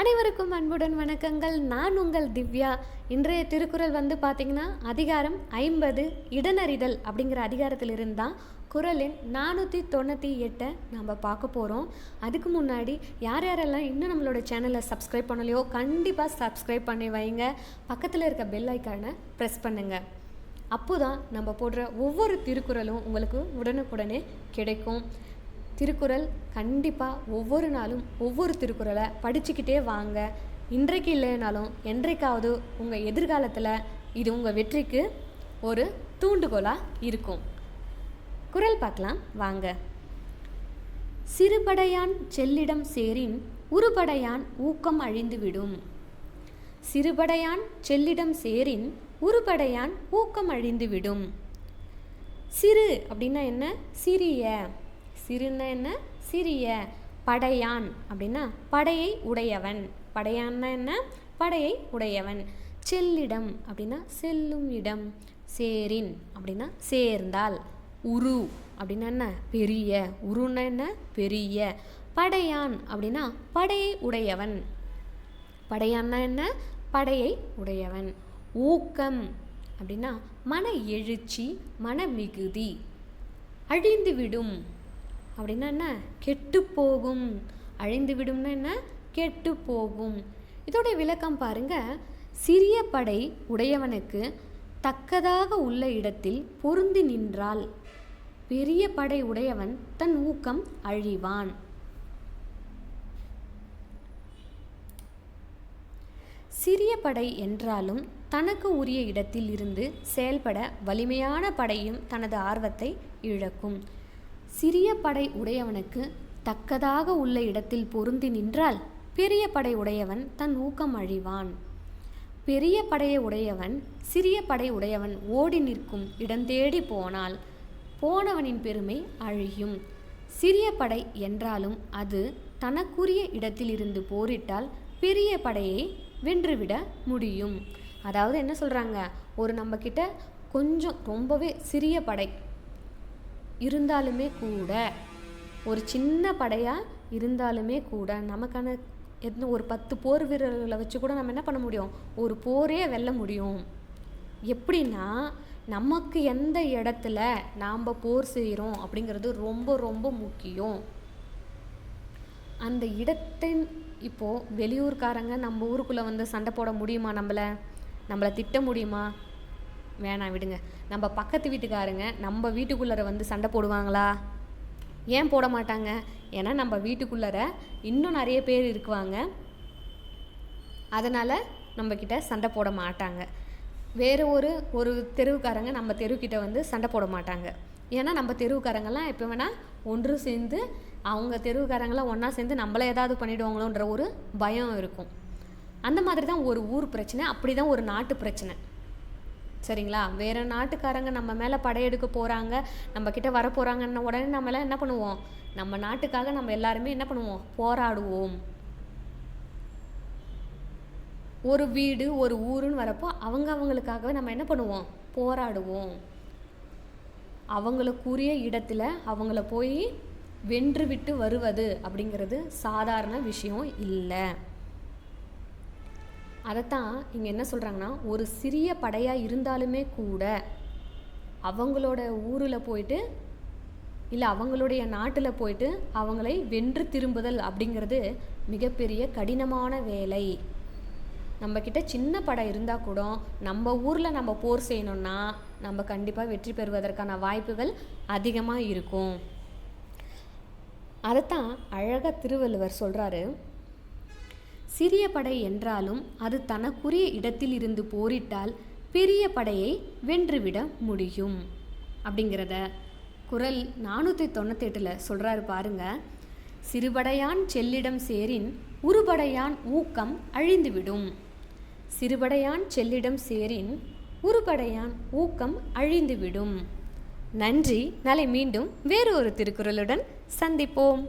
அனைவருக்கும் அன்புடன் வணக்கங்கள். நான் உங்கள் திவ்யா. இன்றைய திருக்குறள் வந்து பார்த்திங்கன்னா அதிகாரம் ஐம்பது இடனறிதல் அப்படிங்கிற அதிகாரத்திலிருந்து தான் குரலின் நானூற்றி தொண்ணூற்றி எட்டை நம்ம பார்க்க போகிறோம் அதுக்கு முன்னாடி யார் யாரெல்லாம் இன்னும் நம்மளோட சேனலை சப்ஸ்கிரைப் பண்ணலையோ கண்டிப்பாக சப்ஸ்கிரைப் பண்ணி வைங்க. பக்கத்தில் இருக்க பெல் ஐக்கானை ப்ரெஸ் பண்ணுங்கள் அப்போ தான் நம்ம போடுற ஒவ்வொரு திருக்குறளும் உங்களுக்கு உடனுக்குடனே கிடைக்கும். திருக்குறள் கண்டிப்பாக ஒவ்வொரு நாளும் ஒவ்வொரு திருக்குறளை படிச்சுக்கிட்டே வாங்க. இன்றைக்கு இல்லைனாலும் என்றைக்காவது உங்கள் எதிர்காலத்தில் இது உங்கள் வெற்றிக்கு ஒரு தூண்டுகோலாக இருக்கும். குறள் பார்க்கலாம் வாங்க. சிறுபடையான் செல்லிடம் சேரின் உருபடையான் ஊக்கம் அழிந்துவிடும். சிறுபடையான் செல்லிடம் சேரின் உருபடையான் ஊக்கம் அழிந்துவிடும். சிறு அப்படின்னா என்ன? சிறிய. சிறுன்னா என்ன? சிறிய. படையான். அப்படின்னா படையை உடையவன். படையான்னா என்ன? படையை உடையவன். செல்லிடம். அப்படின்னா செல்லும் இடம். சேரின். அப்படின்னா சேர்ந்தால். உரு. அப்படின்னா என்ன? பெரிய. உருன்னா என்ன? பெரிய. படையான். அப்படின்னா படையை உடையவன். படையான்னா என்ன? படையை உடையவன். ஊக்கம். அப்படின்னா மன எழுச்சி மன மிகுதி. அழிந்துவிடும். அப்படின்னா என்ன? கெட்டு போகும் அழிந்து விடும்னா என்ன? கெட்டு போகும் இதோட விளக்கம் பாருங்க. சிறிய படை உடையவனுக்கு தக்கதாக உள்ள இடத்தில் பொருந்தி நின்றால் பெரிய படை உடையவன் தன் ஊக்கம் அழிவான். சிறிய படை என்றாலும் தனக்கு உரிய இடத்தில் இருந்து செயல்பட வலிமையான படையும் தனது ஆர்வத்தை இழக்கும். சிறிய படை உடையவனுக்கு தக்கதாக உள்ள இடத்தில் பொருந்தி நின்றால் பெரிய படை உடையவன் தன் ஊக்கம் அழிவான். பெரிய படையை உடையவன் சிறிய படை உடையவன் ஓடி நிற்கும் இடந்தேடி போனால் போனவனின் பெருமை அழியும். சிறிய படை என்றாலும் அது தனக்குரிய இடத்திலிருந்து போரிட்டால் பெரிய படையை வென்றுவிட முடியும். அதாவது என்ன சொல்கிறாங்க ஒரு நம்மக்கிட்ட கொஞ்சம் ரொம்பவே சிறிய படை இருந்தாலுமே கூட ஒரு சின்ன படையாக இருந்தாலுமே கூட நமக்கான எந்த ஒரு பத்து போர் வீரர்களை வச்சு கூட நம்ம என்ன பண்ண முடியும்? ஒரு போரே வெல்ல முடியும். எப்படின்னா நமக்கு எந்த இடத்துல நாம் போர் செய்கிறோம் அப்படிங்கிறது ரொம்ப ரொம்ப முக்கியம். அந்த இடத்தின் இப்போது வெளியூர்காரங்க நம்ம ஊருக்குள்ளே வந்து சண்டை போட முடியுமா நம்மளை? நம்மளை திட்ட முடியுமா? வேணாம் விடுங்க. நம்ம பக்கத்து வீட்டுக்காரங்க நம்ம வீட்டுக்குள்ளே வந்து சண்டை போடுவாங்களா? ஏன் போட மாட்டாங்க? ஏன்னா நம்ம வீட்டுக்குள்ளர இன்னும் நிறைய பேர் இருக்குவாங்க. அதனால் நம்மக்கிட்ட சண்டை போட மாட்டாங்க. வேறு ஒரு ஒரு தெருவுக்காரங்க நம்ம தெருவுக்கிட்ட வந்து சண்டை போட மாட்டாங்க. ஏன்னா நம்ம தெருவுக்காரங்கெல்லாம் எப்போ வேணால் ஒன்று சேர்ந்து அவங்க தெருவுக்காரங்களாம் ஒன்றா சேர்ந்து நம்மளை ஏதாவது பண்ணிவிடுவாங்களோன்ற ஒரு பயம் இருக்கும். அந்த மாதிரி தான் ஒரு ஊர் பிரச்சனை அப்படி தான் ஒரு நாட்டு பிரச்சனை. சரிங்களா? வேறு நாட்டுக்காரங்க நம்ம மேலே படையெடுக்க போகிறாங்க நம்ம கிட்ட வர போகிறாங்கன்ன உடனே நம்மளாம் என்ன பண்ணுவோம்? நம்ம நாட்டுக்காக நம்ம எல்லாருமே என்ன பண்ணுவோம்? போராடுவோம். ஒரு வீடு ஒரு ஊருன்னு வரப்போ அவங்க அவங்களுக்காகவே நம்ம என்ன பண்ணுவோம்? போராடுவோம். அவங்களுக்குரிய இடத்துல அவங்கள போய் வென்று விட்டு வருவது அப்படிங்கிறது சாதாரண விஷயம் இல்லை. அதைத்தான் இங்கே என்ன சொல்கிறாங்கன்னா ஒரு சிறிய படையாக இருந்தாலுமே கூட அவங்களோட ஊரில் போயிட்டு இல்லை அவங்களுடைய நாட்டில் போயிட்டு அவங்களை வென்று திரும்புதல் அப்படிங்கிறது மிகப்பெரிய கடினமான வேலை. நம்மக்கிட்ட சின்ன படம் இருந்தால் கூட நம்ம ஊரில் நம்ம போர் செய்யணும்னா நம்ம கண்டிப்பாக வெற்றி பெறுவதற்கான வாய்ப்புகள் அதிகமாக இருக்கும். அதைத்தான் அழகாக திருவள்ளுவர் சொல்கிறாரு சிறிய படை என்றாலும் அது தனக்குரிய இடத்தில் இருந்து போரிட்டால் பெரிய படையை வென்றுவிட முடியும். அப்படிங்கிறத குரல் நானூற்றி தொண்ணூத்தெட்டில் சொல்கிறாரு பாருங்க. சிறுபடையான் செல்லிடம் சேரின் உருபடையான் ஊக்கம் அழிந்துவிடும். சிறுபடையான் செல்லிடம் சேரின் உருபடையான் ஊக்கம் அழிந்துவிடும். நன்றி. நாளை மீண்டும் வேறு ஒரு திருக்குறளுடன் சந்திப்போம்.